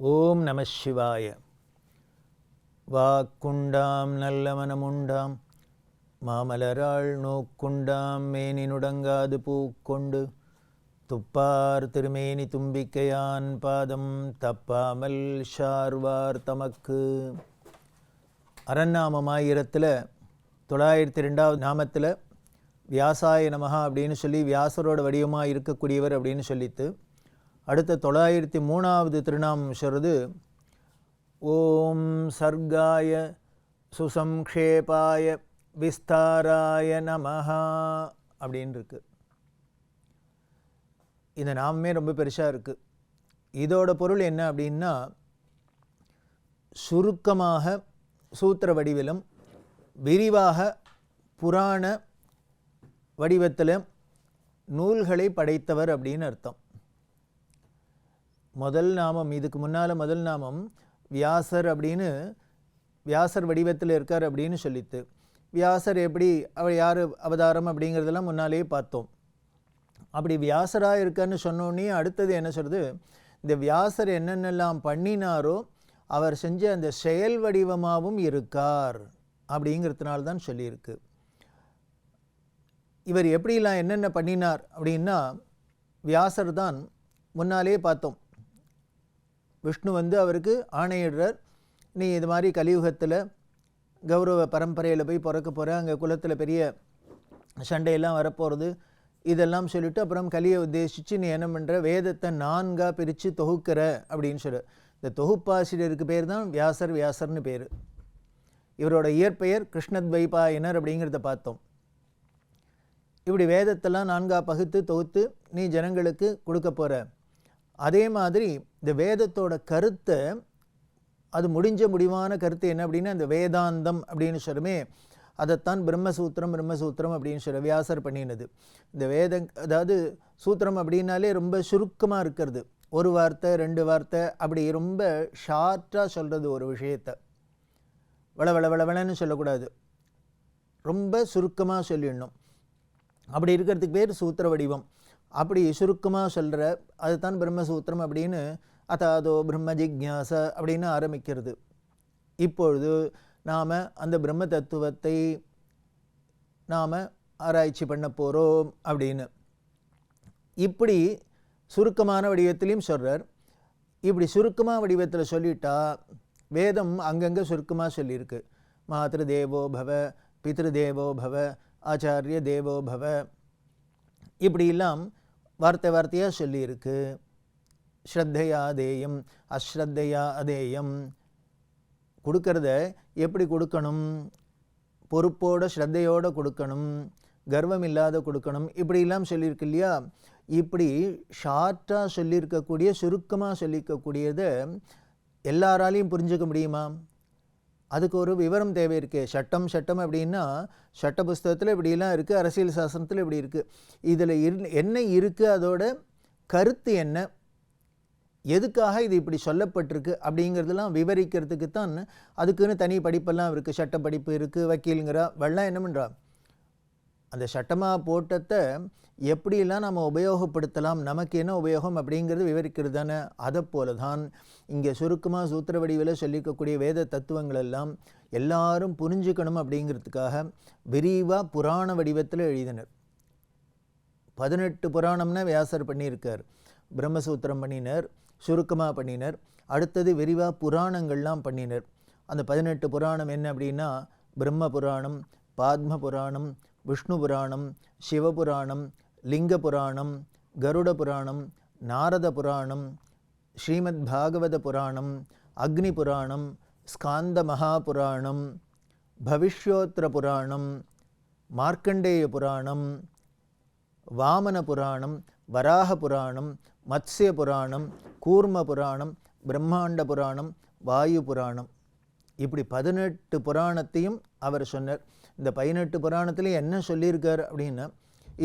ஓம் நம சிவாய. வாக்குண்டாம் நல்ல மனமுண்டாம் மாமலராள் நோக்குண்டாம் மேனி நுடங்காது பூக்கொண்டு. துப்பார் திருமேனி தும்பிக்கையான் பாதம் தப்பாமல் ஷார்வார் தமக்கு. அரண்நாமம் ஆயிரத்தில் தொள்ளாயிரத்தி ரெண்டாவது நாமத்தில் வியாசாய நமகா அப்படின்னு சொல்லி வியாசரோட வடிவமாக இருக்கக்கூடியவர் அப்படின்னு சொல்லித்து அடுத்த தொள்ளாயிரத்தி மூணாவது திருநாமம் சொல்கிறது ஓம் சர்க்காய சுசம்க்ஷேபாய விஸ்தாராய நமஹா அப்படின்னு இருக்கு. இந்த நாமமே ரொம்ப பெருசாக இருக்குது இதோட பொருள் என்ன அப்படின்னா சுருக்கமாக சூத்திர வடிவிலும் விரிவாக புராண வடிவத்தில் நூல்களை படைத்தவர் அப்படின்னு அர்த்தம். முதல் நாமம் இதுக்கு முன்னால் முதல் நாமம் வியாசர் அப்படின்னு வியாசர் வடிவத்தில் இருக்கார் அப்படின்னு சொல்லித்து வியாசர் எப்படி அவர் யார் அவதாரம் அப்படிங்கிறதெல்லாம் முன்னாலேயே பார்த்தோம். அப்படி வியாசராக இருக்கான்னு சொன்னோடனே அடுத்தது என்ன சொல்கிறது இந்த வியாசர் என்னென்னலாம் பண்ணினாரோ அவர் செஞ்ச அந்த செயல் வடிவமாகவும் இருக்கார் அப்படிங்கிறதுனால தான் சொல்லியிருக்கு. இவர் எப்படிலாம் என்னென்ன பண்ணினார் அப்படின்னா வியாசர் தான் முன்னாலே பார்த்தோம். விஷ்ணு வந்து அவருக்கு ஆணையிடுறார். நீ இது மாதிரி கலியுகத்தில் கௌரவ பரம்பரையில் போய் பிறக்க போகிற அங்கே குலத்தில் பெரிய சண்டையெல்லாம் வரப்போகிறது இதெல்லாம் சொல்லிவிட்டு அப்புறம் கலியை உத்தேசித்து நீ என்ன பண்ணுற வேதத்தை நான்காக பிரித்து தொகுக்கிற அப்படின்னு சொல்லு. இந்த தொகுப்பாசிரியருக்கு பேர் தான் வியாசர் வியாசர்னு பேர். இவரோட இயற்பெயர் கிருஷ்ணத்வைபாயினர் அப்படிங்கிறத பார்த்தோம். இப்படி வேதத்தெல்லாம் நான்காக பகுத்து தொகுத்து நீ ஜனங்களுக்கு கொடுக்க போகிற அதே மாதிரி இந்த வேதத்தோட கருத்தை அது முடிஞ்ச முடிவான கருத்து என்ன அப்படின்னா இந்த வேதாந்தம் அப்படின்னு சொல்லுமே அதைத்தான் பிரம்மசூத்திரம் பிரம்மசூத்திரம் அப்படின்னு சொல்ல வியாசர் பண்ணினது. இந்த வேத அதாவது சூத்திரம் அப்படின்னாலே ரொம்ப சுருக்கமாக இருக்கிறது. ஒரு வார்த்தை ரெண்டு வார்த்தை அப்படி ரொம்ப ஷார்ட்டாக சொல்கிறது ஒரு விஷயத்தை. வள வள வளவளன்னு சொல்லக்கூடாது. ரொம்ப சுருக்கமாக சொல்லிடணும். அப்படி இருக்கிறதுக்கு பேர் சூத்திர வடிவம். அப்படி சுருக்கமாக சொல்கிற அதுதான் பிரம்மசூத்திரம் அப்படின்னு அதாதோ பிரம்ம ஜிக்யாச அப்படின்னு ஆரம்பிக்கிறது. இப்பொழுது நாம் அந்த பிரம்ம தத்துவத்தை நாம் ஆராய்ச்சி பண்ண போகிறோம் அப்படின்னு. இப்படி சுருக்கமான வடிவத்திலையும் சொல்கிறார் இப்படி சுருக்கமாக வடிவத்தில் சொல்லிட்டா வேதம் அங்கங்கே சுருக்கமாக சொல்லியிருக்கு. மாத்திரு தேவோ பவ பித்ரு தேவோ பவ ஆச்சாரிய தேவோ பவ. இப்படியெல்லாம் வார்த்தை வார்த்தையாக சொல்லியிருக்கு. ஸ்ரத்தையா அதேயம் அஸ்ரத்தையா அதேயம். கொடுக்கறத எப்படி கொடுக்கணும்? பொறுப்போட ஸ்ரத்தையோடு கொடுக்கணும். கர்வம் இல்லாத கொடுக்கணும். இப்படிலாம் சொல்லியிருக்கு இல்லையா? இப்படி ஷார்ட்டாக சொல்லியிருக்கக்கூடிய சுருக்கமாக சொல்லியிருக்கக்கூடியதை எல்லாராலையும் புரிஞ்சுக்க முடியுமா? அதுக்கு ஒரு விவரம் தேவை இருக்கே. சட்டம் சட்டம் அப்படின்னா சட்ட புஸ்தகத்தில் இப்படிலாம் இருக்குது அரசியல் சாசனத்தில் இப்படி இருக்குது இதில் இரு என்ன இருக்குது அதோட கருத்து என்ன? எதுக்காக இது இப்படி சொல்லப்பட்டிருக்கு? அப்படிங்கிறதெல்லாம் விவரிக்கிறதுக்கு தான் அதுக்குன்னு தனி படிப்பெல்லாம் இருக்குது சட்ட படிப்பு இருக்குது வக்கீலுங்கிறா வெள்ளம் என்ன பண்ணுறா அந்த சட்டமாக போட்டத்தை எப்படிலாம் நம்ம உபயோகப்படுத்தலாம் நமக்கு என்ன உபயோகம் அப்படிங்கிறது விவரிக்கிறது தானே அதை போல தான் இங்கே சுருக்கமாக சூத்திர வடிவில் சொல்லிக்கக்கூடிய வேத தத்துவங்கள் எல்லாம் எல்லாரும் புரிஞ்சுக்கணும் அப்படிங்கிறதுக்காக விரிவாக புராண வடிவத்தில் எழுதினர். பதினெட்டு புராணம்னா வியாசர் பண்ணியிருக்கார். பிரம்மசூத்திரம் பண்ணினர் சுருக்கமாக பண்ணினர். அடுத்தது விரிவாக புராணங்கள்லாம் பண்ணினர். அந்த பதினெட்டு புராணம் என்ன அப்படின்னா பிரம்ம புராணம் பாத்ம புராணம் விஷ்ணு புராணம் சிவபுராணம் லிங்க புராணம் கருட புராணம் நாரத புராணம் ஸ்ரீமத் பாகவத புராணம் அக்னி புராணம் ஸ்காந்த மகாபுராணம் பவிஷ்யோத்திர புராணம் மார்க்கண்டேய புராணம் வாமன புராணம் வராக புராணம் மத்ஸ்ய புராணம் கூர்ம புராணம் பிரம்மாண்ட புராணம் வாயு புராணம் இப்படி பதினெட்டு புராணத்தையும் அவர் சொன்னார். இந்த பதினெட்டு புராணத்தில் என்ன சொல்லியிருக்கார் அப்படின்னா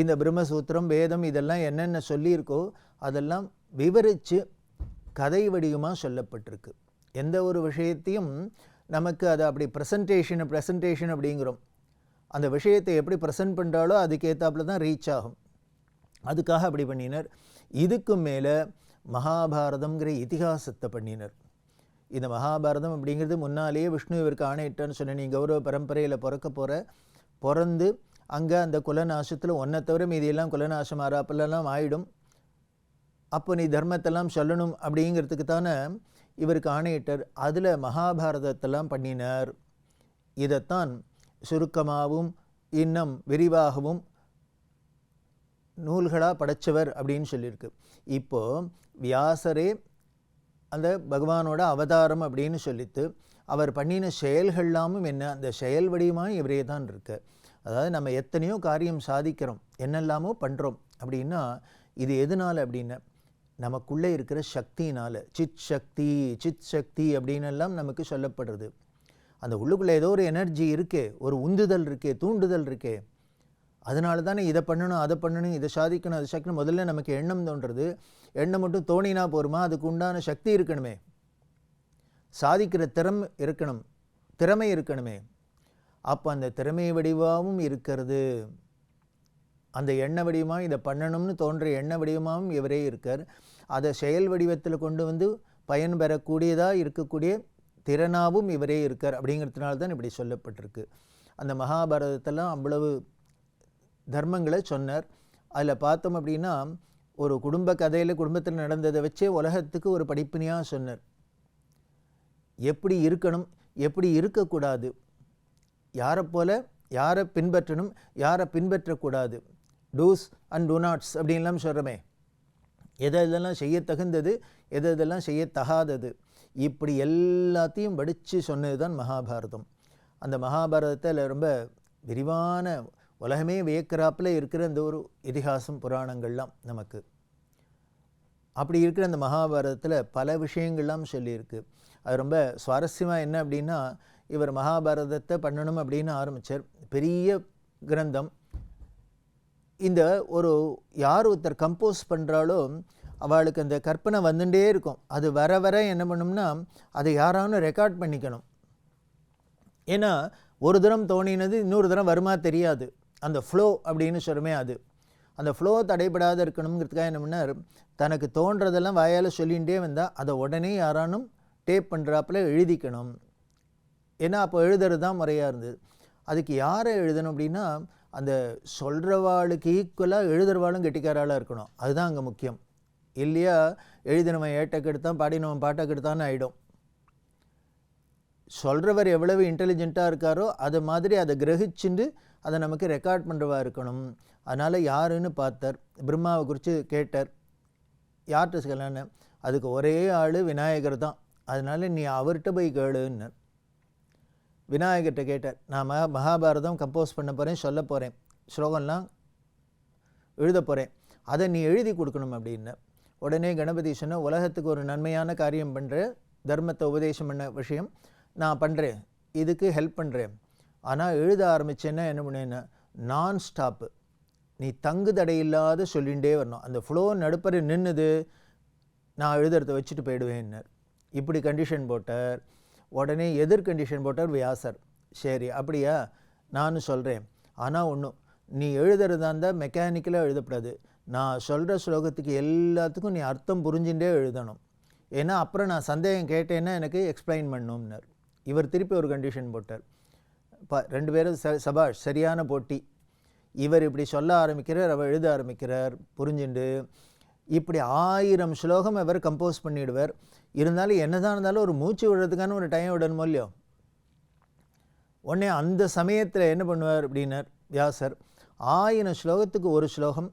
இந்த பிரம்மசூத்திரம் வேதம் இதெல்லாம் என்னென்ன சொல்லியிருக்கோ அதெல்லாம் விவரித்து கதை வடிவமாக சொல்லப்பட்டிருக்கு. எந்த ஒரு விஷயத்தையும் நமக்கு அதை அப்படி ப்ரெசன்டேஷன் ப்ரெசன்டேஷன் அப்படிங்கிறோம். அந்த விஷயத்தை எப்படி ப்ரெசென்ட் பண்ணுறாலோ அதுக்கேற்றாப்புல தான் ரீச் ஆகும். அதுக்காக அப்படி பண்ணினர். இதுக்கு மேலே மகாபாரதம்ங்கிற இதிகாசத்தை பண்ணினர். இந்த மகாபாரதம் அப்படிங்கிறது முன்னாலேயே விஷ்ணு இவருக்கு ஆணையிட்டான்னு சொன்ன நீ கௌரவ பரம்பரையில் பிறக்க போகிற பிறந்து அங்கே அந்த குலநாசத்தில் ஒன்றை தவிர மீதியெல்லாம் குலநாசம் ஆறாப்பெல்லாம் ஆயிடும். அப்போ நீ தர்மத்தெல்லாம் சொல்லணும் அப்படிங்கிறதுக்கு தானே இவருக்கு ஆணையிட்டார். அதில் மகாபாரதத்தெல்லாம் பண்ணினார். இதைத்தான் சுருக்கமாகவும் இன்னும் விரிவாகவும் நூல்களாக படைச்சவர் அப்படின்னு சொல்லியிருக்கு. இப்போது வியாசரே அந்த பகவானோட அவதாரம் அப்படின்னு சொல்லித்து அவர் பண்ணின செயல்கள்லாமும் என்ன? அந்த செயல் வடிவமாக இவரே தான் இருக்கு. அதாவது நம்ம எத்தனையோ காரியம் சாதிக்கிறோம் என்னெல்லாமோ பண்ணுறோம் அப்படின்னா இது எதனால் அப்படின்னா? நமக்குள்ளே இருக்கிற சக்தினால் சித் சக்தி சித் சக்தி அப்படின்னு எல்லாம் நமக்கு சொல்லப்படுறது. அந்த உள்ளுக்குள்ளே ஏதோ ஒரு எனர்ஜி இருக்கே ஒரு உந்துதல் இருக்கே தூண்டுதல் இருக்கே. அதனால தானே இதை பண்ணணும் அதை பண்ணணும் இதை சாதிக்கணும் அதை சாதிக்கணும். முதல்ல நமக்கு எண்ணம் தோன்றது. எண்ணம் மட்டும் தோணினா போருமா? அதுக்கு உண்டான சக்தி இருக்கணுமே. சாதிக்கிற திறம் இருக்கணும். திறமை இருக்கணுமே. அப்போ அந்த திறமை வடிவாகவும் இருக்கிறது. அந்த எண்ண வடிவமாக இதை பண்ணணும்னு தோன்ற எண்ண வடிவமாகவும் இவரே இருக்கார். அதை செயல் வடிவத்தில் கொண்டு வந்து பயன் பெறக்கூடியதாக இருக்கக்கூடிய திறனாகவும் இவரே இருக்கார் அப்படிங்கிறதுனால தான் இப்படி சொல்லப்பட்டிருக்கு. அந்த மகாபாரதத்தெல்லாம் அவ்வளவு தர்மங்களை சொன்னார். அதில் பார்த்தோம் அப்படின்னா ஒரு குடும்ப கதையில் குடும்பத்தில் நடந்ததை வச்சே உலகத்துக்கு ஒரு படிப்பினையாக சொன்னார். எப்படி இருக்கணும் எப்படி இருக்கக்கூடாது யாரை போல யாரை பின்பற்றணும் யாரை பின்பற்றக்கூடாது டூஸ் அண்ட் டூ நாட்ஸ் அப்படின்லாம் சொல்கிறோமே எதை இதெல்லாம் செய்ய தகுந்தது எதை இதெல்லாம் செய்ய தகாதது இப்படி எல்லாத்தையும் படித்து சொன்னது தான் மகாபாரதம். அந்த மகாபாரதத்தில் ரொம்ப விரிவான உலகமே வியக்கிறாப்பில் இருக்கிற இந்த ஒரு இதிகாசம் புராணங்கள்லாம் நமக்கு. அப்படி இருக்கிற அந்த மகாபாரதத்தில் பல விஷயங்கள்லாம் சொல்லியிருக்கு. அது ரொம்ப சுவாரஸ்யமாக என்ன அப்படின்னா இவர் மகாபாரதத்தை பண்ணணும் அப்படின்னு ஆரம்பித்தார் பெரிய கிரந்தம். இந்த ஒரு யார் ஒருத்தர் கம்போஸ் பண்ணுறாலோ அவளுக்கு அந்த கற்பனை வந்துட்டே இருக்கும். அது வர வர என்ன பண்ணும்னா அதை யாராவது ரெக்கார்ட் பண்ணிக்கணும். ஏன்னா ஒரு தரம் தோணினது இன்னொரு தரம் வருமா தெரியாது. அந்த ஃப்ளோ அப்படின்னு சொல்லுமே அது. அந்த ஃப்ளோ தடைபடாத இருக்கணுங்கிறதுக்காக என்ன பண்ணார்? தனக்கு தோன்றதெல்லாம் வாயால் சொல்லிகிட்டே வந்தால் அதை உடனே யாரானும் டேப் பண்ணுறாப்புல எழுதிக்கணும். ஏன்னா அப்போ எழுதுறது தான் முறையாக இருந்தது. அதுக்கு யாரை எழுதணும் அப்படின்னா அந்த சொல்கிறவாளுக்கு ஈக்குவலாக எழுதுறவாளும் கெட்டிக்காராளாக இருக்கணும். அதுதான் அங்கே முக்கியம். இல்லையா? எழுதினவன் ஏட்டை கெடுத்தான் பாடினவன் பாட்டை கெடுத்தான்னு ஆகிடும் சொல்கிறவர் எவ்வளவு இன்டெலிஜென்ட்டாக இருக்காரோ அது மாதிரி அதை கிரகிச்சுண்டு அதை நமக்கு ரெக்கார்ட் பண்ணுறவா இருக்கணும். அதனால் யாருன்னு பார்த்தார். பிரம்மாவை குறித்து கேட்டார். யார்கிட்ட சொல்லலான்னு? அதுக்கு ஒரே ஆள் விநாயகர் தான். அதனால் நீ அவர்கிட்ட போய் கேளுன்னு. விநாயகர்கிட்ட கேட்டார். நான் மகா மகாபாரதம் கம்போஸ் பண்ண போகிறேன் சொல்ல போகிறேன் ஸ்லோகம்லாம் எழுத போகிறேன் அதை நீ எழுதி கொடுக்கணும் அப்படின்னு. உடனே கணபதி சொன்ன உலகத்துக்கு ஒரு நன்மையான காரியம் பண்ணுற தர்மத்தை உபதேசம் பண்ண விஷயம் நான் பண்ணுறேன் இதுக்கு ஹெல்ப் பண்ணுறேன் ஆனால் எழுத ஆரம்பித்தேன்னா என்ன பண்ணேன்னா நான் ஸ்டாப்பு நீ தங்கு தடையில்லாத சொல்லிகிட்டே வரணும். அந்த ஃப்ளோ நடுப்பற நின்றுது நான் எழுதுறத வச்சுட்டு போயிடுவேன்னர். இப்படி கண்டிஷன் போட்டார். உடனே எதிர் கண்டிஷன் போட்டார் வியாசர். சரி அப்படியா? நானும் சொல்கிறேன் ஆனால் ஒன்றும் நீ எழுதுறதா இருந்தால் மெக்கானிக்கலாக எழுதப்படாது. நான் சொல்கிற ஸ்லோகத்துக்கு எல்லாத்துக்கும் நீ அர்த்தம் புரிஞ்சுட்டே எழுதணும். ஏன்னா அப்புறம் நான் சந்தேகம் கேட்டேன்னா எனக்கு எக்ஸ்பிளைன் பண்ணணும்னார் இவர் திருப்பி ஒரு கண்டிஷன் போட்டார். ப ரெண்டு பேரும் ச சபாஷ் சரியான போட்டி. இவர் இப்படி சொல்ல ஆரம்பிக்கிறார் அவர் எழுத ஆரம்பிக்கிறார் புரிஞ்சுண்டு. இப்படி ஆயிரம் ஸ்லோகம் அவர் கம்போஸ் பண்ணிடுவார். இருந்தாலும் என்னதான் இருந்தாலும் ஒரு மூச்சு விடுறதுக்கான ஒரு டைம் விடணுமோ இல்லையோ? உடனே அந்த சமயத்தில் என்ன பண்ணுவார் அப்படின்னார் வியாசர் ஆயிரம் ஸ்லோகத்துக்கு ஒரு ஸ்லோகம்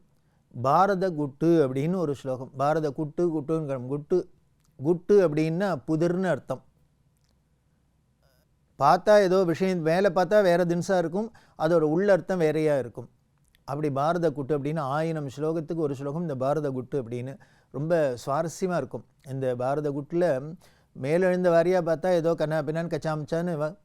பாரத குட்டு அப்படின்னு ஒரு ஸ்லோகம். பாரத குட்டு குட்டுங்கிற குட்டு குட்டு அப்படின்னா புதிர்னு அர்த்தம். பார்த்தா ஏதோ விஷயம் மேலே பார்த்தா வேறு தினசாக இருக்கும் அதோட உள்ளர்த்தம் வேறையாக இருக்கும். அப்படி பாரத குட்டு அப்படின்னு ஆயிரம் ஸ்லோகத்துக்கு ஒரு ஸ்லோகம் இந்த பாரத குட்டு அப்படின்னு ரொம்ப சுவாரஸ்யமாக இருக்கும். இந்த பாரத குட்டில் மேலெழுந்த வாரியாக பார்த்தா ஏதோ கண்ணா பின்னான்னு கச்சாமிச்சான்னு வ-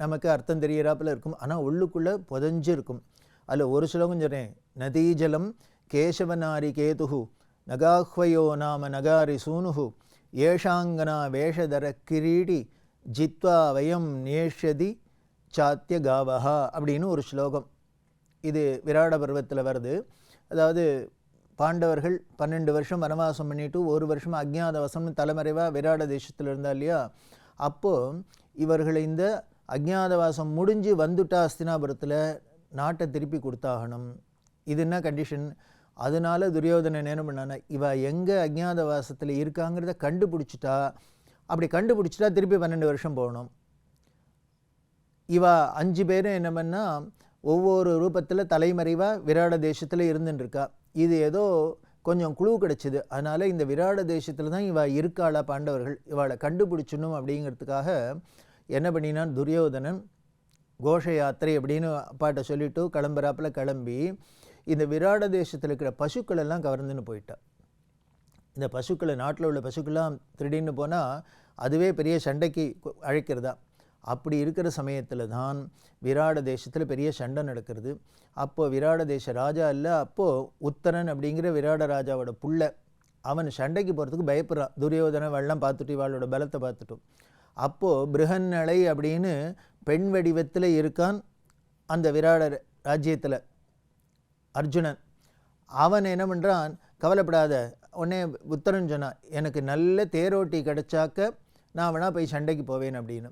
நமக்கு அர்த்தம் தெரியறாப்புல இருக்கும். ஆனால் உள்ளுக்குள்ளே புதஞ்சு இருக்கும் அதில் ஒரு ஸ்லோகம் சொல்கிறேன் நதீஜலம் கேசவநாரி கேதுகு நகாஹ்வயோ நாம நகாரி சூனுஹு ஏஷாங்கனா வேஷதர கிரீடி ஜித்வா வயம் நேஷதி சாத்திய காவஹா அப்படின்னு ஒரு ஸ்லோகம் இது விராட பருவத்தில் வருது. அதாவது பாண்டவர்கள் பன்னெண்டு வருஷம் வனவாசம் பண்ணிட்டு ஒரு வருஷம் அஜ்ஞாதவாசம்னு தலைமறைவாக விராட தேசத்தில் இருந்தா இல்லையா? அப்போது இவர்களை இந்த அஜ்ஞாதவாசம் முடிஞ்சு வந்துட்டா அஸ்தினாபுரத்தில் நாட்டை திருப்பி கொடுத்தாகணும். இது என்ன கண்டிஷன் அதனால துரியோதனை நேரம் பண்ணான இவ எங்கே அஜ்ஞாதவாசத்தில் இருக்காங்கிறத கண்டுபிடிச்சிட்டா அப்படி கண்டுபிடிச்சிட்டா திருப்பி பன்னெண்டு வருஷம் போகணும். இவ அஞ்சு பேரும் என்ன பண்ணா ஒவ்வொரு ரூபத்தில் தலைமறைவாக விராட தேசத்தில் இருந்துட்டுருக்கா இது ஏதோ கொஞ்சம் குழு கிடச்சிது. அதனால் இந்த விராட தேசத்தில் தான் இவ இருக்காளா பாண்டவர்கள் இவளை கண்டுபிடிச்சணும் அப்படிங்கிறதுக்காக என்ன பண்ணினான் துரியோதனன் கோஷ யாத்திரை அப்படின்னு அப்பாட்ட சொல்லிட்டு கிளம்புறாப்பில் கிளம்பி இந்த விராட தேசத்தில் இருக்கிற பசுக்கள் எல்லாம் கவர்ந்துன்னு போயிட்டா. இந்த பசுக்களை நாட்டில் உள்ள பசுக்கள்லாம் திருடின்னு போனால் அதுவே பெரிய சண்டைக்கு அழைக்கிறதா? அப்படி இருக்கிற சமயத்தில் தான் விராட தேசத்தில் பெரிய சண்டை நடக்கிறது. அப்போது விராட தேச ராஜா இல்லை அப்போது உத்தரன் அப்படிங்கிற விராட ராஜாவோட புள்ள அவன் சண்டைக்கு போகிறதுக்கு பயப்படுறான். துரியோதன வெள்ளம் பார்த்துட்டு இவாளோட பலத்தை பார்த்துட்டும் அப்போது பிருகன்னலை அப்படின்னு பெண் வடிவத்தில் இருக்கான் அந்த விராட ராஜ்யத்தில் அர்ஜுனன். அவன் என்ன பண்ணுறான் கவலைப்படாத உடனே உத்தரன் சொன்னான் எனக்கு நல்ல தேரோட்டி கிடைச்சாக்க நான் வேணால் போய் சண்டைக்கு போவேன் அப்படின்னு.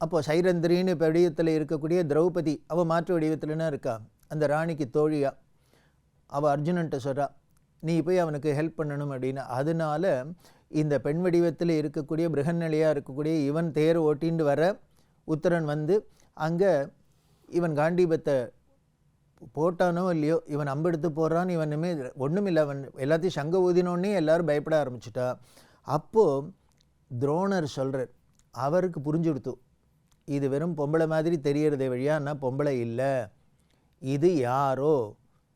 அப்போது சைரந்திரின்னு வடிவத்தில் இருக்கக்கூடிய திரௌபதி அவள் மாற்று வடிவத்தில்னா இருக்கா? அந்த ராணிக்கு தோழியா? அவள் அர்ஜுனன்ட்ட சொல்கிறா நீ போய் அவனுக்கு ஹெல்ப் பண்ணணும் அப்படின்னு. அதனால இந்த பெண் வடிவத்தில் இருக்கக்கூடிய பிருகநிலையாக இருக்கக்கூடிய இவன் தேர் ஓட்டின்னு வர உத்தரன் வந்து அங்கே இவன் காண்டீபத்தை போட்டானோ இல்லையோ இவன் அம்பெடுத்து போடுறான் இவன் இனிமேல் ஒன்றும் இல்லை அவன் எல்லாத்தையும் சங்க ஊதினோடனே எல்லாரும் பயப்பட ஆரம்பிச்சிட்டா. அப்போது துரோணர் சொல்கிறார் அவருக்கு புரிஞ்சுடுத்து இது வெறும் பொம்பளை மாதிரி தெரியறதே வழியான்னா பொம்பளை இல்லை. இது யாரோ?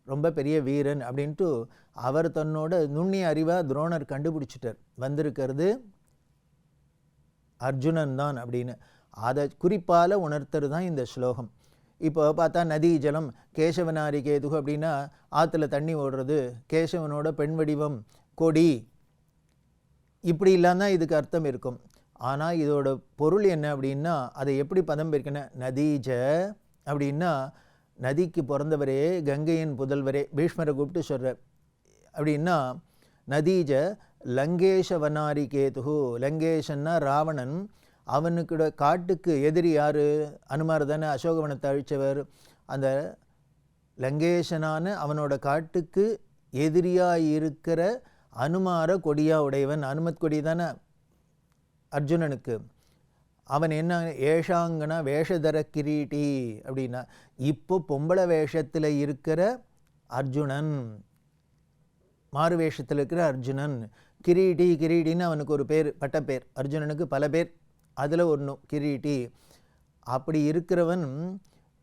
ரொம்ப பெரிய வீரன் அப்படின்ட்டு அவர் தன்னோட நுண்ணிய அறிவாக துரோணர் கண்டுபிடிச்சிட்டார். வந்திருக்கிறது அர்ஜுனன் தான் அப்படின்னு. அதை குறிப்பால் உணர்த்துறது தான் இந்த ஸ்லோகம். இப்போ பார்த்தா நதி ஜலம் கேசவனாரி கேதுகு அப்படின்னா ஆற்றுல தண்ணி ஓடுறது கேசவனோட பெண் வடிவம் கொடி. இப்படி இல்லாம தான் இதுக்கு அர்த்தம் இருக்கும். ஆனால் இதோட பொருள் என்ன அப்படின்னா அதை எப்படி பதம் பெருக்கணும் நதீஜ அப்படின்னா நதிக்கு பிறந்தவரே கங்கையின் புதல்வரே பீஷ்மரை கூப்பிட்டு சொல்கிறார் அப்படின்னா நதீஜ லங்கேஷ வனாரி கேதுகு லங்கேஷன்னா ராவணன் அவனுக்கு காட்டுக்கு எதிரி யார்? அனுமார் தானே அசோகவனத்தை அழித்தவர் அந்த லங்கேஷனான அவனோட காட்டுக்கு எதிரியாக இருக்கிற அனுமார கொடியா உடையவன். அனுமத் கொடி தானே அர்ஜுனனுக்கு. அவன் என்ன ஏஷாங்கனா வேஷதர கிரீட்டி அப்படின்னா இப்போ பொம்பளை வேஷத்தில் இருக்கிற அர்ஜுனன். மாறு வேஷத்தில் இருக்கிற அர்ஜுனன். கிரீட்டி கிரீட்டின்னு அவனுக்கு ஒரு பேர் பட்டப்பேர். அர்ஜுனனுக்கு பல பேர். அதில் ஒன்று கிரீட்டி. அப்படி இருக்கிறவன்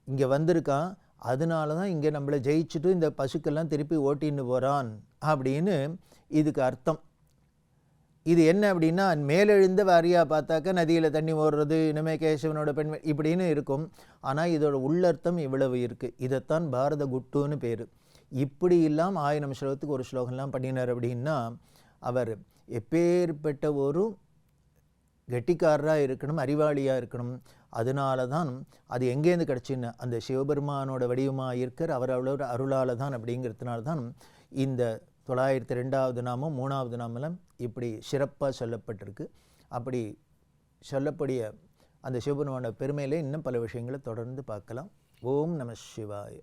இங்கே வந்திருக்கான் அதனால தான் இங்கே நம்மளை ஜெயிச்சுட்டு இந்த பசுக்கெல்லாம் திருப்பி ஓட்டின்னு போகிறான் அப்படின்னு இதுக்கு அர்த்தம். இது என்ன அப்படின்னா மேலெழுந்த வாரியாக பார்த்தாக்க நதியில் தண்ணி ஓடுறது இனிமே கேசவனோட பெண் இப்படின்னு இருக்கும். ஆனால் இதோட உள்ளர்த்தம் இவ்வளவு இருக்குது இதைத்தான் பாரத குட்டுன்னு பேர். இப்படி இல்லாமல் ஆயிரம் ஸ்லோகத்துக்கு ஒரு ஸ்லோகம்லாம் பண்ணினார் அப்படின்னா அவர் எப்பேற்பட்ட ஒரு கெட்டிக்காரராக இருக்கணும் அறிவாளியாக இருக்கணும். அதனால தான் அது எங்கேருந்து கிடச்சின்னு அந்த சிவபெருமானோட வடிவமாக இருக்கிற அவர் அவ்வளோ அருளால் தான் அப்படிங்கிறதுனால தான் இந்த தொள்ளாயிரத்தி ரெண்டாவது நாமம் மூணாவது நாமெல்லாம் இப்படி சிறப்பாக சொல்லப்பட்டிருக்கு. அப்படி சொல்லக்கூடிய அந்த சிவபெருமானோட பெருமையிலே இன்னும் பல விஷயங்களை தொடர்ந்து பார்க்கலாம். ஓம் நம சிவாய.